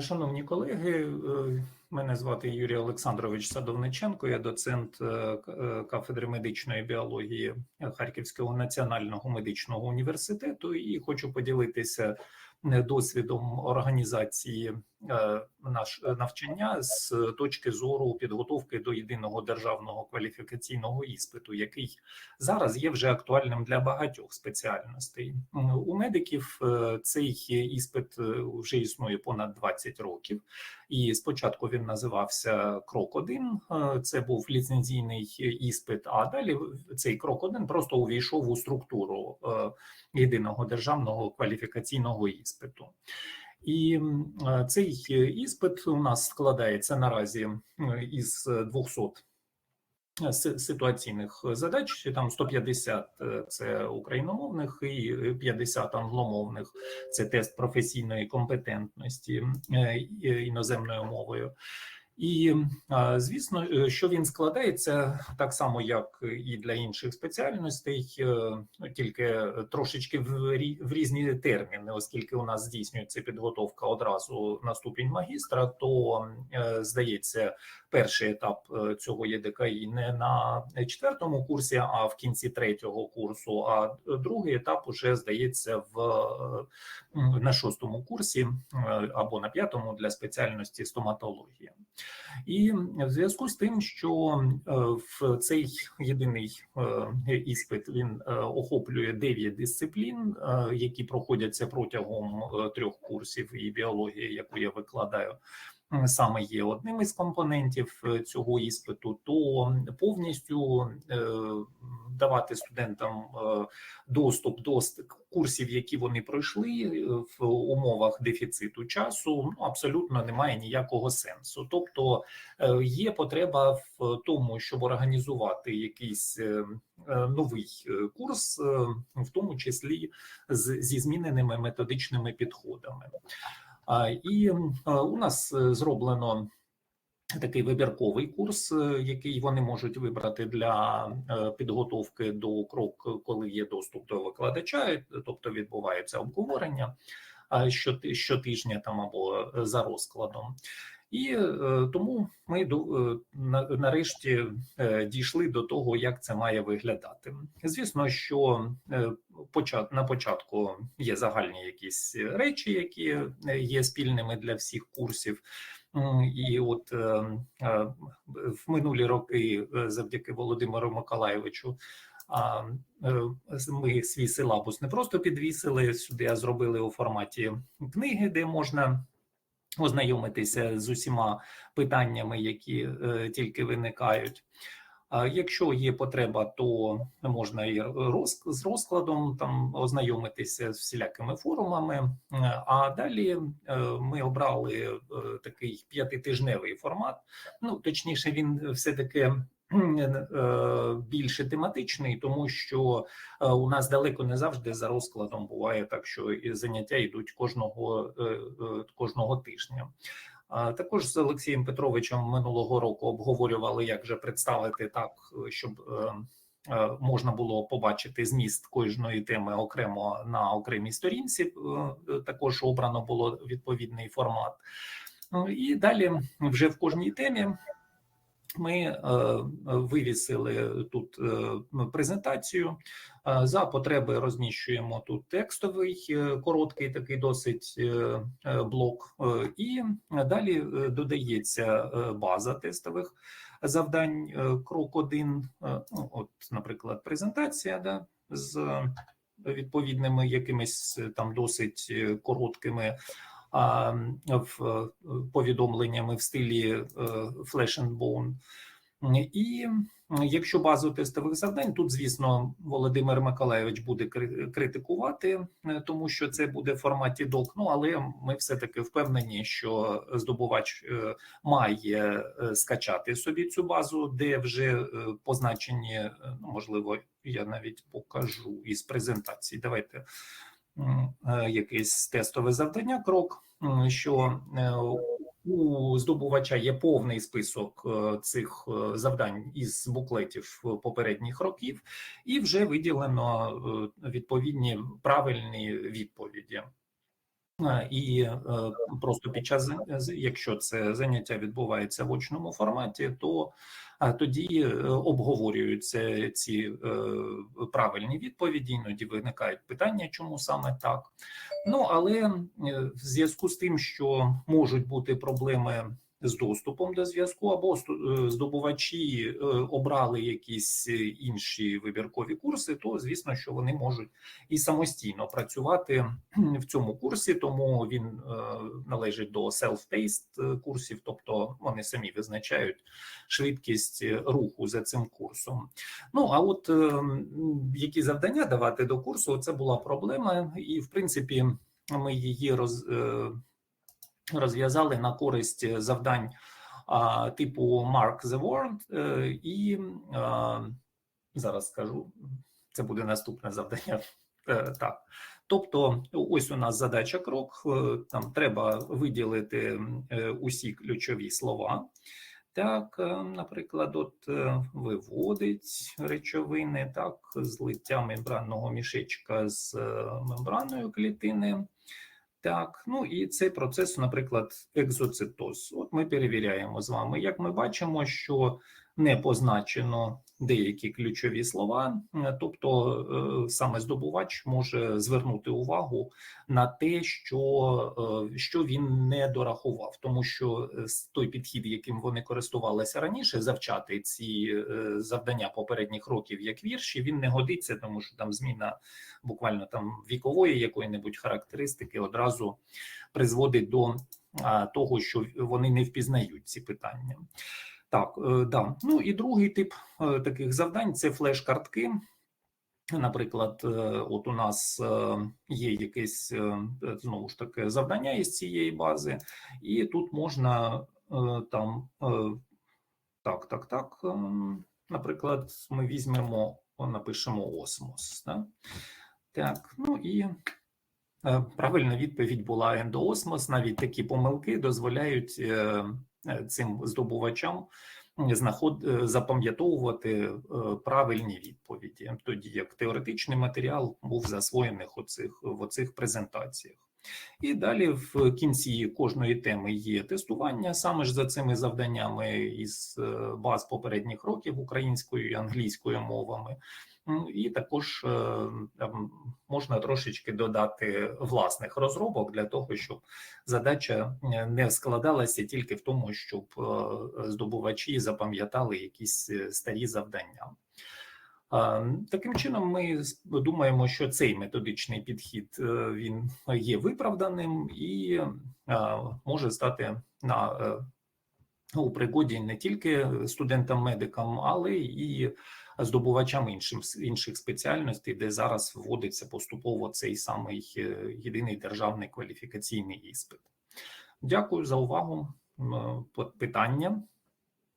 Шановні колеги, е, мене звати Юрій Олександрович Садовниченко, я доцент е, е, кафедри медичної біології Харківського національного медичного університету і хочу поділитися досвідом організації наш навчання з точки зору підготовки до єдиного державного кваліфікаційного іспиту, який зараз є вже актуальним для багатьох спеціальностей. У медиків е, цей іспит е, вже існує понад 20 років, і спочатку він називався Крок 1 Це був ліцензійний іспит. А далі цей крок 1 просто увійшов у структуру е, єдиного державного кваліфікаційного іспиту. І е, цей іспит у нас складається наразі е, із 200 ситуаційних задач. Там 150 – це україномовних і 50 англомовних. Це тест професійної компетентності е, іноземною мовою. І звісно, е, що він складається так само, як і для інших спеціальностей, е, ну, тільки трошечки в, рі- в різні терміни, оскільки у нас здійснюється підготовка одразу на ступінь магістра, то е, здається, перший етап е, цього ЄДКІ не на четвертому курсі, а в кінці третього курсу. А другий етап уже здається в е, на шостому курсі е, або на п'ятому для спеціальності стоматологія. І в зв'язку з тим, що е, в цей єдиний е, іспит він е, охоплює 9 дисциплін, е, які проходяться протягом е, трьох курсів, і біологія, яку я викладаю. Саме є одним із компонентів е, цього іспиту, то повністю е, давати студентам е, доступ до курсів, які вони пройшли в умовах дефіциту часу, ну абсолютно немає ніякого сенсу. Тобто є потреба в тому, щоб організувати якийсь новий курс, в тому числі зі зміненими методичними підходами. І у нас е, зроблено такий вибірковий курс, е, який вони можуть вибрати для е, підготовки до крок, коли є доступ до викладача, тобто відбувається обговорення щотижня там або за розкладом. І е, тому ми е, на- нарешті е, дійшли до того, як це має виглядати. Звісно, що на початку є загальні якісь речі, які є спільними для всіх курсів. І от в минулі роки, завдяки Володимиру Миколаєвичу, ми свій силабус не просто підвісили сюди, а зробили у форматі книги, де можна ознайомитися з усіма питаннями, які е, тільки виникають. А якщо є потреба, то можна і роз, з розкладом там ознайомитися з всілякими форумами. А далі е, ми обрали е, такий п'ятитижневий формат. Ну точніше, він все таки більше тематичний, тому що е, у нас далеко не завжди за розкладом буває так, що заняття йдуть кожного, е, е, кожного тижня. Також з Олексієм Петровичем минулого року обговорювали, як же представити так, щоб е, е, можна було побачити зміст кожної теми окремо на окремій сторінці. Е, Також обрано було відповідний формат. Ну, І далі вже в кожній темі ми е, вивісили тут е, презентацію. Е, За потреби розміщуємо тут текстовий короткий, такий досить блок, і далі додається база тестових завдань. Крок 1, ну, от, наприклад, презентація да, з відповідними якимись там досить короткими в е, повідомленнями в стилі е, Flash and Bone. І якщо базу тестових завдань, тут, звісно, Володимир Миколаєвич буде критикувати, е, тому що це буде в форматі док. Ну але ми все таки впевнені, що здобувач має скачати собі цю базу, де вже позначені, ну можливо, я навіть покажу із презентації. Давайте якесь тестове завдання. Крок, що е, у здобувача є повний список е, цих е, завдань із буклетів попередніх років, і вже виділено е, відповідні правильні відповіді. Е, І е, просто під час якщо це заняття відбувається в очному форматі, то е, тоді е, обговорюються ці е, правильні відповіді. Іноді виникають питання, чому саме так. Ну але е, в зв'язку з тим, що можуть бути проблеми з доступом до зв'язку, або е, здобувачі е, обрали якісь е, інші вибіркові курси, то звісно, що вони можуть і самостійно працювати в цьому курсі, тому він належить до self-paced курсів, тобто вони самі визначають швидкість руху за цим курсом. Ну а от які завдання давати до курсу, це була проблема, і в принципі ми її роз, розв'язали на користь завдань а, типу Mark the Word, е, і а, зараз скажу, це буде наступне завдання. Е, Так, тобто, ось у нас задача крок. е, Там треба виділити е, усі ключові слова. Так, е, наприклад, от е, виводить речовини, так, злиття мембранного мішечка з е, мембраною клітини. Так, ну і цей процес, наприклад, екзоцитоз. От ми перевіряємо з вами. Як ми бачимо, що не позначено деякі ключові слова, е, тобто е, саме здобувач може звернути увагу на те, що, е, що він не дорахував, тому що той підхід, яким вони користувалися раніше, завчати ці завдання попередніх років як вірші, він не годиться, тому що там зміна буквально там вікової якої-небудь характеристики одразу призводить до того, що вони не впізнають ці питання. Так, е, да. Ну і другий тип е, таких завдань це флеш-картки. Наприклад, е, от у нас є якесь знову ж таки завдання із цієї бази, і тут можна там так, так, так. Наприклад, ми візьмемо, напишемо осмос. Да? Так, ну і правильна відповідь була ендоосмос. Навіть такі помилки дозволяють цим здобувачам знаход е, запам'ятовувати е, правильні відповіді, тоді як теоретичний матеріал був засвоєний оцих, в оцих презентаціях. І далі в кінці кожної теми є тестування саме ж за цими завданнями із е, баз попередніх років українською і англійською мовами. І також е, можна трошечки додати власних розробок для того, щоб задача е, не складалася тільки в тому, щоб здобувачі запам'ятали якісь старі завдання. Таким чином, ми думаємо, що цей методичний підхід е, він є виправданим і може стати на е, у пригоді не тільки студентам-медикам, але і здобувачам іншим інших спеціальностей, де зараз вводиться поступово цей самий е, єдиний державний кваліфікаційний іспит. Дякую за увагу. Питання.